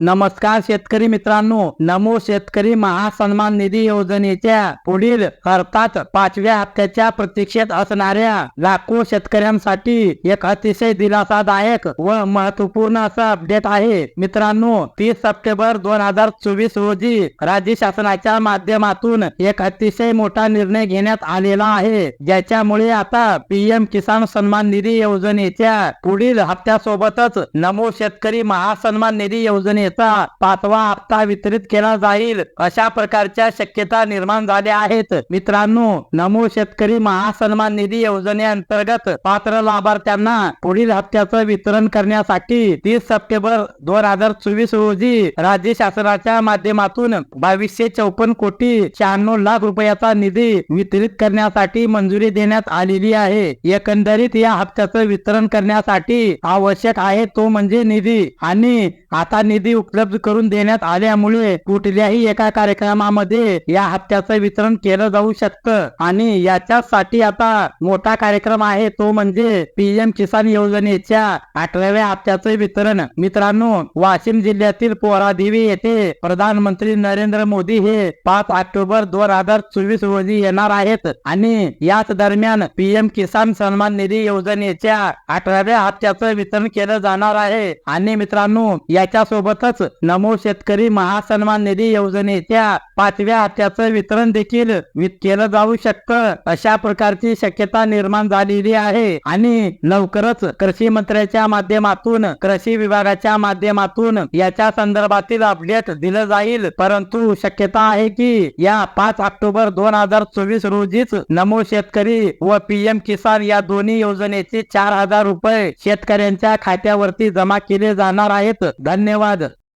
नमस्कार शेतकरी मित्रांनो नमो शेतकरी महासन्मान निधी योजनेच्या पुढील अर्थात पाचव्या हप्त्याच्या प्रतीक्षेत असणाऱ्या लाखो शेतकऱ्यांसाठी एक अतिशय दिलासादायक व महत्त्वपूर्ण असा अपडेट आहे. मित्रांनो तीस सप्टेंबर दोन हजार चोवीस रोजी राज्य शासनाच्या माध्यमातून एक अतिशय मोठा निर्णय घेण्यात आलेला आहे. ज्याच्यामुळे आता पीएम किसान सन्मान निधी योजनेच्या पुढील हप्त्यासोबतच नमो शेतकरी महासन्मान निधी योजने त्याचा पाचवा हप्ता वितरित केला जाईल. अशा प्रकारच्या शक्यता निर्माण झाल्या आहेत. मित्रांनो नमो शेतकरी महासन्मान निधी योजनेअंतर्गत पात्र लाभार्थ्यांना पुढील हप्त्याचं वितरण करण्यासाठी तीस सप्टेंबर दोन हजार चोवीस रोजी राज्य शासनाच्या माध्यमातून बावीसशे चौपन्न कोटी शहाण्णव लाख रुपयाचा निधी वितरित करण्यासाठी मंजुरी देण्यात आलेली आहे. एकंदरीत या हप्त्याचं वितरण करण्यासाठी आवश्यक आहे तो म्हणजे निधी. आणि आता निधी उपलब्ध करून देण्यात आल्यामुळे कुठल्याही एका कार्यक्रमामध्ये या हप्त्याचं वितरण केलं जाऊ शकतं. आणि याच्यासाठी आता मोठा कार्यक्रम आहे तो म्हणजे पीएम किसान योजनेच्या अठराव्या हप्त्याचं वितरण. मित्रांनो वाशिम जिल्ह्यातील पोरादेवी येथे प्रधानमंत्री नरेंद्र मोदी हे पाच ऑक्टोबर दोन हजार चोवीस रोजी येणार आहेत. आणि याच दरम्यान पीएम किसान सन्मान निधी योजनेच्या अठराव्या हप्त्याचं वितरण केलं जाणार आहे. आणि मित्रांनो याच्या सोबतच नमो शेतकरी महासन्मान निधी योजनेच्या पाचव्या हप्त्याचं वितरण देखील केलं जाऊ शकतं. अशा प्रकारची शक्यता निर्माण झालेली आहे. आणि लवकरच कृषी मंत्र्याच्या माध्यमातून कृषी विभागाच्या माध्यमातून याच्या संदर्भातील अपडेट दिलं जाईल. परंतु शक्यता आहे की या पाच ऑक्टोबर दोन हजार चोवीस रोजीच नमो शेतकरी व पीएम किसान या दोन्ही योजनेचे चार हजार रुपये शेतकऱ्यांच्या खात्यावरती जमा केले जाणार आहेत. धन्यवाद.